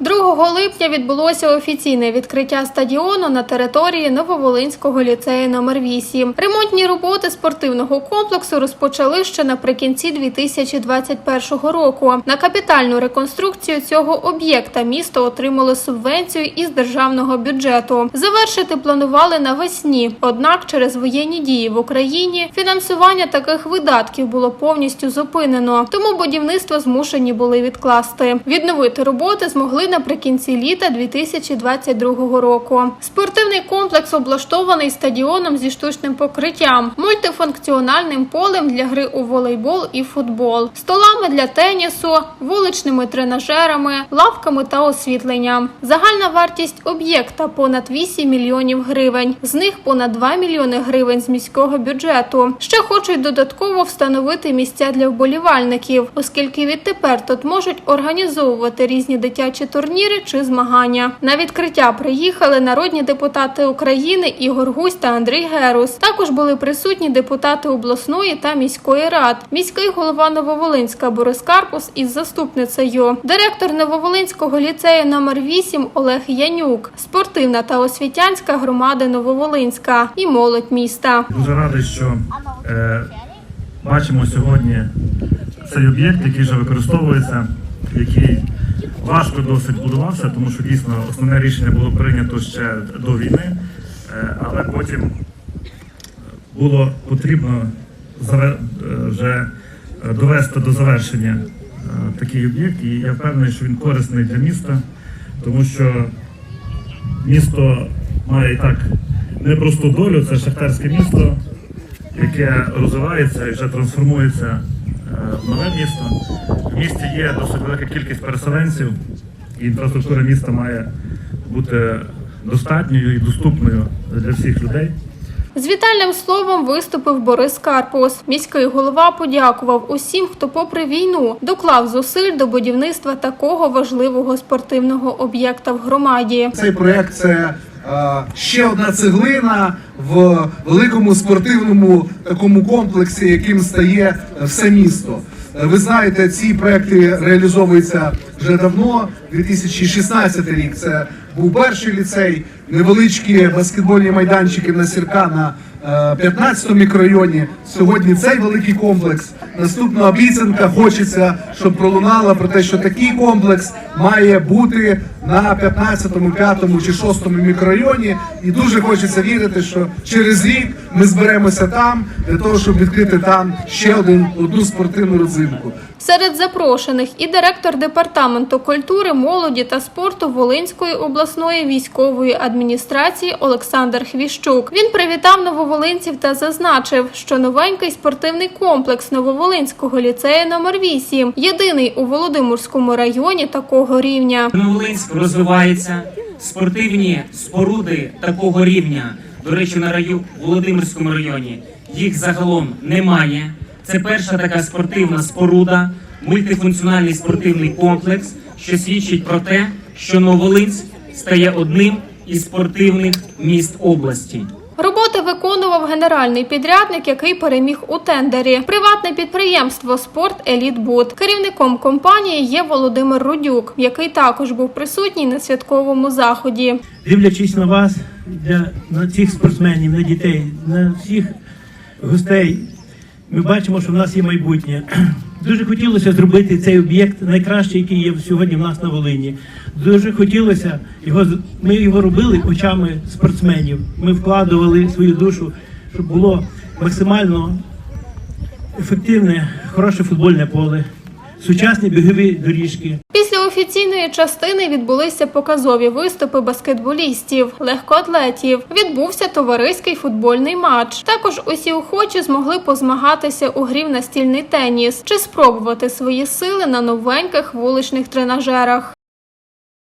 2 липня відбулося офіційне відкриття стадіону на території Нововолинського ліцею номер 8 Ремонтні роботи спортивного комплексу розпочали ще наприкінці 2021 року. На капітальну реконструкцію цього об'єкта місто отримало субвенцію із державного бюджету. Завершити планували навесні. Однак через воєнні дії в Україні фінансування таких видатків було повністю зупинено. Тому будівництво змушені були відкласти. Відновити роботи змогли наприкінці літа 2022 року. Спортивний комплекс облаштований стадіоном зі штучним покриттям, мультифункціональним полем для гри у волейбол і футбол, столами для тенісу, вуличними тренажерами, лавками та освітленням. Загальна вартість об'єкта понад 8 мільйонів гривень. З них понад 2 мільйони гривень з міського бюджету. Ще хочуть додатково встановити місця для вболівальників, оскільки відтепер тут можуть організовувати різні дитячі турніри чи змагання. На відкриття приїхали народні депутати України Ігор Гусь та Андрій Герус. Також були присутні депутати обласної та міської рад, міський голова Нововолинська Борис Карпус із заступницею, директор Нововолинського ліцею номер 8 Олег Янюк, спортивна та освітянська громада Нововолинська і молодь міста. Дуже радий, що е, бачимо сьогодні цей об'єкт, який вже використовується, який важко досить будувався, тому що дійсно основне рішення було прийнято ще до війни, е, але потім було потрібно е, вже е, довести до завершення е, такий об'єкт, і я впевнений, що він корисний для міста, тому що місто має і так непросту долю, це шахтарське місто, яке розвивається і вже трансформується е, в нове місто. В місті є досить велика кількість переселенців, і інфраструктура міста має бути достатньою і доступною для всіх людей. З вітальним словом виступив Борис Карпус. Міський голова подякував усім, хто, попри війну, доклав зусиль до будівництва такого важливого спортивного об'єкта в громаді. Цей проект це е, ще одна цеглина в великому спортивному такому комплексі, яким стає все місто. Ви знаєте, ці проекти реалізовуються вже давно. 2016 рік це був перший ліцей, невеличкі баскетбольні майданчики на сірка на 15 мікрорайоні. Сьогодні цей великий комплекс. Наступна обіцянка хочеться, щоб пролунала про те, що такий комплекс має бути на 15-му, 5-му чи 6-му мікрорайоні. І дуже хочеться вірити, що через рік ми зберемося там для того, щоб відкрити там ще один одну спортивну родзинку. Серед запрошених і директор департаменту культури, молоді та спорту Волинської обласної військової адміністрації Олександр Хвіщук. Він привітав нововолинців та зазначив, що новенький спортивний комплекс Нововолинського ліцею номер 8 єдиний у Володимирському районі такого рівня. Новолинськ розвивається, спортивні споруди такого рівня. До речі, на раю Володимирському районі їх загалом немає. Це перша така спортивна споруда, мультифункціональний спортивний комплекс, що свідчить про те, що Новолинськ стає одним із спортивних міст області. Роботи виконував генеральний підрядник, який переміг у тендері. Приватне підприємство Спорт Елітбуд. Керівником компанії є Володимир Рудюк, який також був присутній на святковому заході. дивлячись на вас, для на цих спортсменів, на дітей, на всіх гостей, ми бачимо, що в нас є майбутнє. Дуже хотілося зробити цей об'єкт найкращий, який є сьогодні в нас на Волині. Дуже хотілося його ми його робили очами спортсменів. Ми вкладували свою душу, щоб було максимально ефективне, хороше футбольне поле, сучасні бігові доріжки. Після офіційної частини відбулися показові виступи баскетболістів, легкоатлетів. Відбувся товариський футбольний матч. Також усі охочі змогли позмагатися у грі в настільний теніс чи спробувати свої сили на новеньких вуличних тренажерах.